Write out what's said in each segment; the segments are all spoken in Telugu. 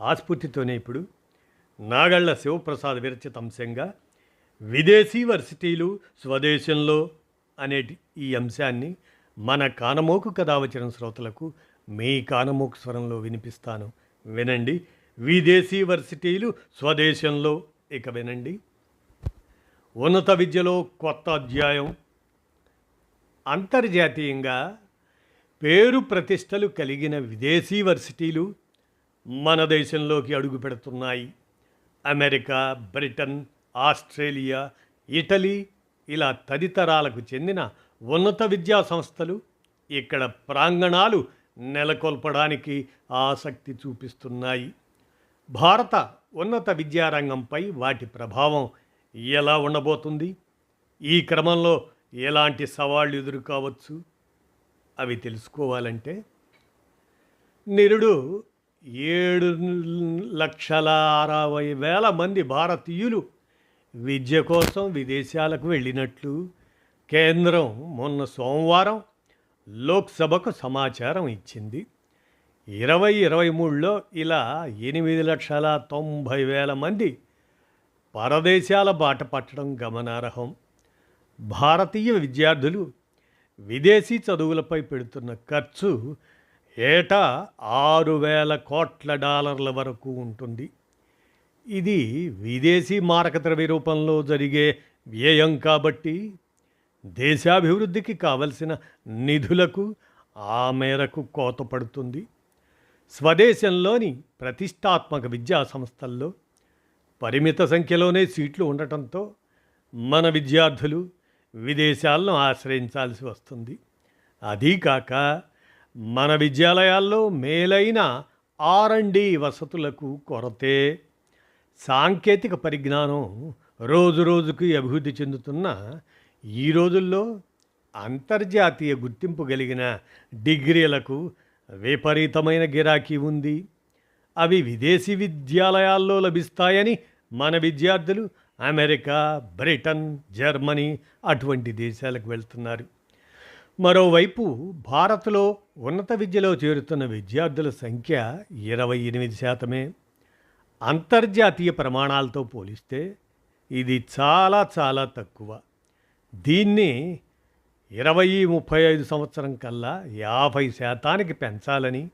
ఆస్ఫూర్తితోనే ఇప్పుడు నాగళ్ళ శివప్రసాద్ విరచిత అంశంగా విదేశీ వర్సిటీలు స్వదేశంలో అనే ఈ అంశాన్ని మన కానమోకు కథ వచ్చిన శ్రోతలకు మీ కానమోకు స్వరంలో వినిపిస్తాను. వినండి. విదేశీ వర్సిటీలు స్వదేశంలో ఇక వినండి. ఉన్నత విద్యలో కొత్త అధ్యాయం. అంతర్జాతీయంగా పేరు ప్రతిష్టలు కలిగిన విదేశీ వర్సిటీలు మన దేశంలోకి అడుగు పెడుతున్నాయి. అమెరికా బ్రిటన్ ఆస్ట్రేలియా ఇటలీ ఇలా తదితరాలకు చెందిన ఉన్నత విద్యా సంస్థలు ఇక్కడ ప్రాంగణాలు నెలకొల్పడానికి ఆసక్తి చూపిస్తున్నాయి. భారత ఉన్నత విద్యారంగంపై వాటి ప్రభావం ఎలా ఉండబోతుంది? ఈ క్రమంలో ఎలాంటి సవాళ్ళు ఎదురు కావచ్చు అవి తెలుసుకోవాలంటే నిరుడు ఏడు లక్షల అరవై వేల మంది భారతీయులు విద్య కోసం విదేశాలకు వెళ్ళినట్లు కేంద్రం మొన్న సోమవారం లోక్సభకు సమాచారం ఇచ్చింది. ఇరవై ఇరవై మూడులో ఇలా ఎనిమిది లక్షల తొంభై వేల మంది పరదేశాల బాట పట్టడం గమనార్హం. భారతీయ విద్యార్థులు విదేశీ చదువులపై పెడుతున్న ఖర్చు ఏటా ఆరు వేల కోట్ల డాలర్ల వరకు ఉంటుంది. ఇది విదేశీ మారక ద్రవ్య రూపంలో జరిగే వ్యయం కాబట్టి దేశాభివృద్ధికి కావలసిన నిధులకు ఆ మేరకు కోత పడుతుంది. స్వదేశంలోని ప్రతిష్టాత్మక విద్యా సంస్థల్లో పరిమిత సంఖ్యలోనే సీట్లు ఉండటంతో మన విద్యార్థులు విదేశాలను ఆశ్రయించాల్సి వస్తుంది. అదీ కాక మన విద్యాలయాల్లో మేలైన ఆర్ అండ్ డి వసతులకు కొరతే సాంకేతిక పరిజ్ఞానం రోజు రోజుకి అభివృద్ధి చెందుతున్న ఈ రోజుల్లో అంతర్జాతీయ గుర్తింపు కలిగిన డిగ్రీలకు విపరీతమైన గిరాకీ ఉంది. అవి విదేశీ విద్యాలయాల్లో లభిస్తాయని మన విద్యార్థులు అమెరికా బ్రిటన్ జర్మనీ అటువంటి దేశాలకు వెళ్తున్నారు. మరోవైపు భారత్లో ఉన్నత విద్యలో చేరుతున్న విద్యార్థుల సంఖ్య ఇరవై ఎనిమిది శాతమే. అంతర్జాతీయ ప్రమాణాలతో పోలిస్తే ఇది చాలా చాలా తక్కువ. దీన్ని ఇరవై ముప్పై ఐదు సంవత్సరం కల్లా యాభై శాతానికి పెంచాలని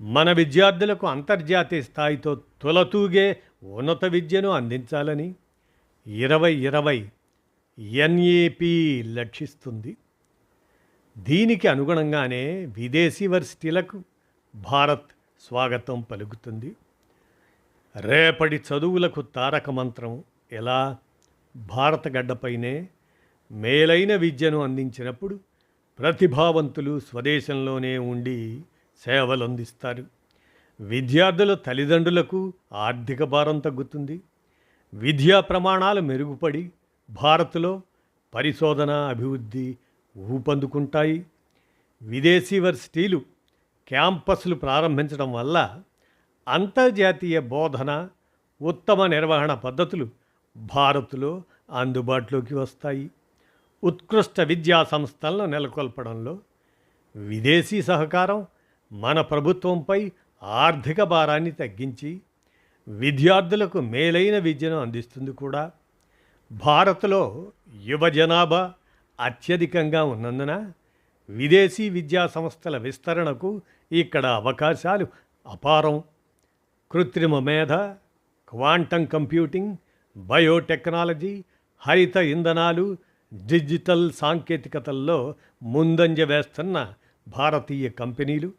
మన విద్యార్థులకు అంతర్జాతీయ స్థాయితో తొలతూగే ఉన్నత విద్యను అందించాలని ఇరవై ఇరవై ఎన్ఏపి లక్షిస్తుంది. దీనికి అనుగుణంగానే విదేశీ వర్సిటీలకు భారత్ స్వాగతం పలుకుతుంది. రేపటి చదువులకు తారక మంత్రం ఎలా? భారత గడ్డపైనే మేలైన విద్యను అందించినప్పుడు ప్రతిభావంతులు స్వదేశంలోనే ఉండి సేవలు అందిస్తారు విద్యార్థుల తల్లిదండ్రులకు ఆర్థిక భారం తగ్గుతుంది. విద్యా ప్రమాణాలు మెరుగుపడి భారత్లో పరిశోధన అభివృద్ధి ఊపందుకుంటాయి. విదేశీ వర్సిటీలు క్యాంపస్లు ప్రారంభించడం వల్ల అంతర్జాతీయ బోధన ఉత్తమ నిర్వహణ పద్ధతులు భారత్లో అందుబాటులోకి వస్తాయి. ఉత్కృష్ట విద్యా సంస్థలను నెలకొల్పడంలో విదేశీ సహకారం మన ప్రభుత్వంపై ఆర్థిక భారాన్ని తగ్గించి విద్యార్థులకు మేలైన విద్యను అందిస్తుంది కూడా. భారత్లో యువ జనాభా అత్యధికంగా ఉన్నందున విదేశీ విద్యా సంస్థల విస్తరణకు ఇక్కడ అవకాశాలు అపారం. కృత్రిమ మేధ క్వాంటం కంప్యూటింగ్ బయోటెక్నాలజీ హరిత ఇంధనాలు డిజిటల్ సాంకేతికతల్లో ముందంజ వేస్తున్న భారతీయ కంపెనీలు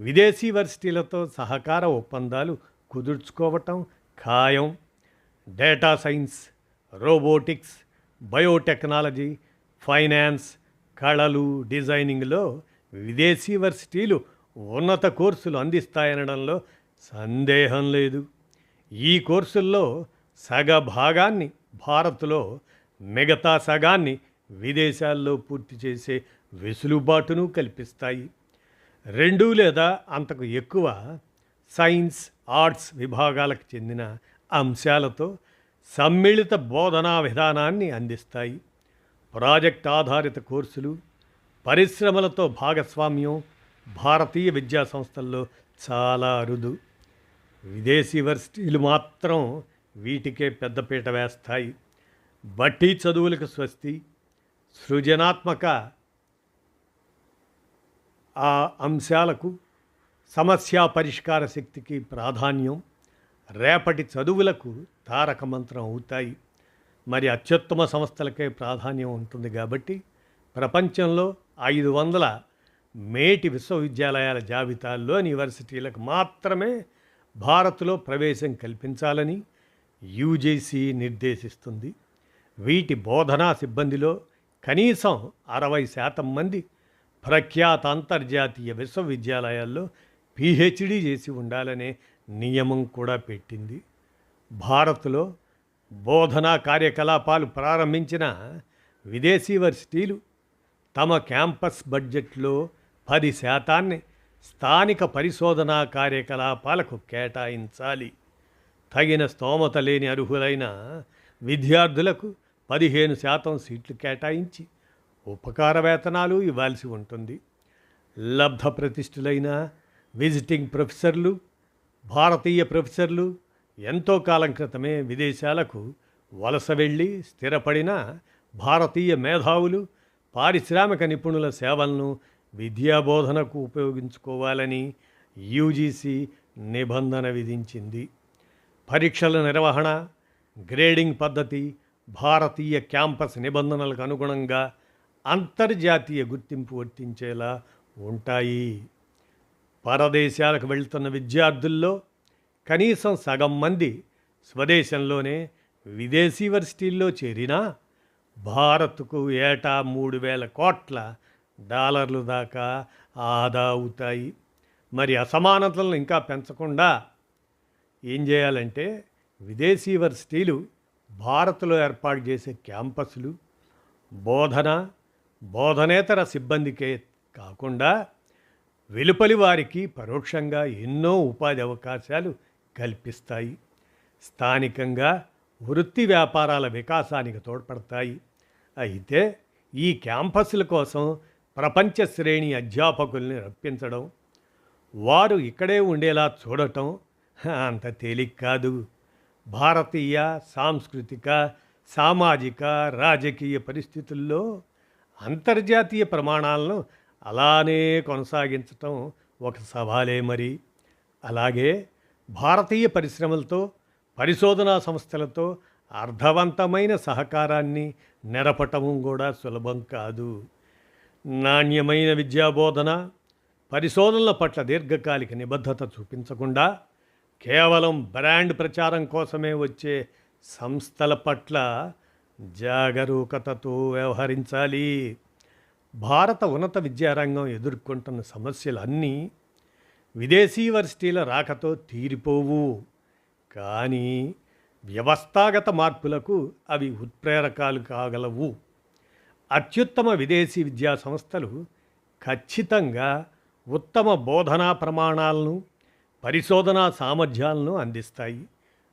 విదేశీ వర్సిటీలతో సహకార ఒప్పందాలు కుదుర్చుకోవటం ఖాయం. Data science robotics biotechnology finance కళలు డిజైనింగ్లో విదేశీ వర్సిటీలు ఉన్నత కోర్సులు అందిస్తాయనడంలో సందేహం లేదు. ఈ కోర్సుల్లో సగ భాగాన్ని భారత్లో మిగతా సగాన్ని విదేశాల్లో పూర్తి చేసే వెసులుబాటును కల్పిస్తాయి. రెండు లేదా అంతకు ఎక్కువ సైన్స్ ఆర్ట్స్ విభాగాలకు చెందిన అంశాలతో సమ్మిళిత బోధనా విధానాన్ని అందిస్తాయి. ప్రాజెక్ట్ ఆధారిత కోర్సులు పరిశ్రమలతో భాగస్వామ్యం భారతీయ విద్యా సంస్థల్లో చాలా అరుదు. విదేశీ వర్సిటీలు మాత్రం వీటికే పెద్దపీట వేస్తాయి. బట్టి చదువులకు స్వస్తి సృజనాత్మక ఆ అంశాలకు సమస్యా పరిష్కార శక్తికి ప్రాధాన్యం రేపటి చదువులకు తారక మంత్రం అవుతాయి. మరి అత్యుత్తమ సంస్థలకే ప్రాధాన్యం ఉంటుంది కాబట్టి ప్రపంచంలో ఐదు వందల మేటి విశ్వవిద్యాలయాల జాబితాల్లోని యూనివర్సిటీలకు మాత్రమే భారత్లో ప్రవేశం కల్పించాలని యూజీసీ నిర్దేశిస్తుంది. వీటి బోధనా సిబ్బందిలో కనీసం అరవై శాతం మంది ప్రఖ్యాత అంతర్జాతీయ విశ్వవిద్యాలయాల్లో పీహెచ్డీ చేసి ఉండాలనే నియమం కూడా పెట్టింది. భారత్లో బోధనా కార్యకలాపాలు ప్రారంభించిన విదేశీ వర్సిటీలు తమ క్యాంపస్ బడ్జెట్లో పది శాతాన్ని స్థానిక పరిశోధనా కార్యకలాపాలకు కేటాయించాలి. తగిన స్తోమత లేని అర్హులైన విద్యార్థులకు పదిహేను శాతం సీట్లు కేటాయించి ఉపకార వేతనాలు ఇవ్వాల్సి ఉంటుంది. లబ్ధ ప్రతిష్ఠులైన విజిటింగ్ ప్రొఫెసర్లు భారతీయ ప్రొఫెసర్లు ఎంతో కాలం క్రితమే విదేశాలకు వలస వెళ్ళి స్థిరపడిన భారతీయ మేధావులు పారిశ్రామిక నిపుణుల సేవలను విద్యాబోధనకు ఉపయోగించుకోవాలని యూజీసీ నిబంధన విధించింది. పరీక్షల నిర్వహణ గ్రేడింగ్ పద్ధతి భారతీయ క్యాంపస్ నిబంధనలకు అనుగుణంగా అంతర్జాతీయ గుర్తింపు వర్తించేలా ఉంటాయి. పరదేశాలకు వెళ్తున్న విద్యార్థుల్లో కనీసం సగం మంది స్వదేశంలోనే విదేశీ వర్సిటీల్లో చేరినా భారత్కు ఏటా మూడు వేల కోట్ల డాలర్లు దాకా ఆదా అవుతాయి. మరి అసమానతలను ఇంకా పెంచకుండా ఏం చేయాలంటే విదేశీ వర్సిటీలు భారత్లో ఏర్పాటు చేసే క్యాంపస్లు బోధన బోధనేతర సిబ్బందికే కాకుండా వెలుపలి వారికి పరోక్షంగా ఎన్నో ఉపాధి అవకాశాలు కల్పిస్తాయి. స్థానికంగా వృత్తి వ్యాపారాల వికాసానికి తోడ్పడతాయి. అయితే ఈ క్యాంపస్ల కోసం ప్రపంచ శ్రేణి అధ్యాపకుల్ని రప్పించడం వారు ఇక్కడే ఉండేలా చూడటం అంత తేలిక కాదు. భారతీయ సాంస్కృతిక సామాజిక రాజకీయ పరిస్థితుల్లో అంతర్జాతీయ ప్రమాణాలను అలానే కొనసాగించటం ఒక సవాలే మరి. అలాగే భారతీయ పరిశ్రమలతో పరిశోధనా సంస్థలతో అర్థవంతమైన సహకారాన్ని నెరపటం కూడా సులభం కాదు. నాణ్యమైన విద్యాబోధన పరిశోధనల పట్ల దీర్ఘకాలిక నిబద్ధత చూపించకుండా కేవలం బ్రాండ్ ప్రచారం కోసమే వచ్చే సంస్థల పట్ల జాగరూకతతో వ్యవహరించాలి. భారత ఉన్నత విద్యారంగం ఎదుర్కొంటున్న సమస్యలన్నీ విదేశీ వర్సిటీల రాకతో తీరిపోవు. కానీ వ్యవస్థాగత మార్పులకు అవి ఉత్ప్రేరకాలు కాగలవు. అత్యుత్తమ విదేశీ విద్యా సంస్థలు ఖచ్చితంగా ఉత్తమ బోధనా ప్రమాణాలను పరిశోధనా సామర్థ్యాలను అందిస్తాయి.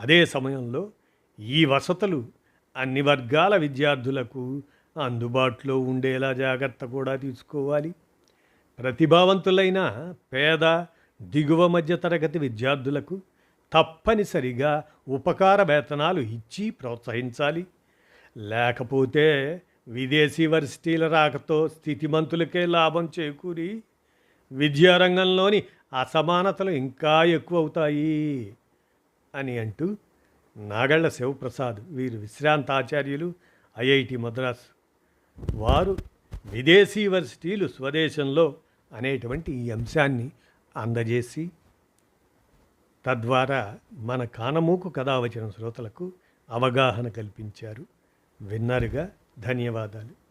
అదే సమయంలో ఈ వసతులు అన్ని వర్గాల విద్యార్థులకు అందుబాటులో ఉండేలా జాగ్రత్త కూడా తీసుకోవాలి. ప్రతిభావంతులైన పేద దిగువ మధ్య తరగతి విద్యార్థులకు తప్పనిసరిగా ఉపకార వేతనాలు ఇచ్చి ప్రోత్సహించాలి. లేకపోతే విదేశీ వర్సిటీల రాకతో స్థితిమంతులకే లాభం చేకూరి విద్యారంగంలోని అసమానతలు ఇంకా ఎక్కువ అవుతాయి అని అంటూ నాగళ్ళ శివప్రసాద్ వీరు విశ్రాంత ఆచార్యులు ఐఐటి మద్రాస్. వారు విదేశీ వర్సిటీలు స్వదేశంలో అనేటువంటి ఈ అంశాన్ని అందజేసి తద్వారా మన కానమూకు కథ వచ్చిన శ్రోతలకు అవగాహన కల్పించారు. విన్నరుగా? ధన్యవాదాలు.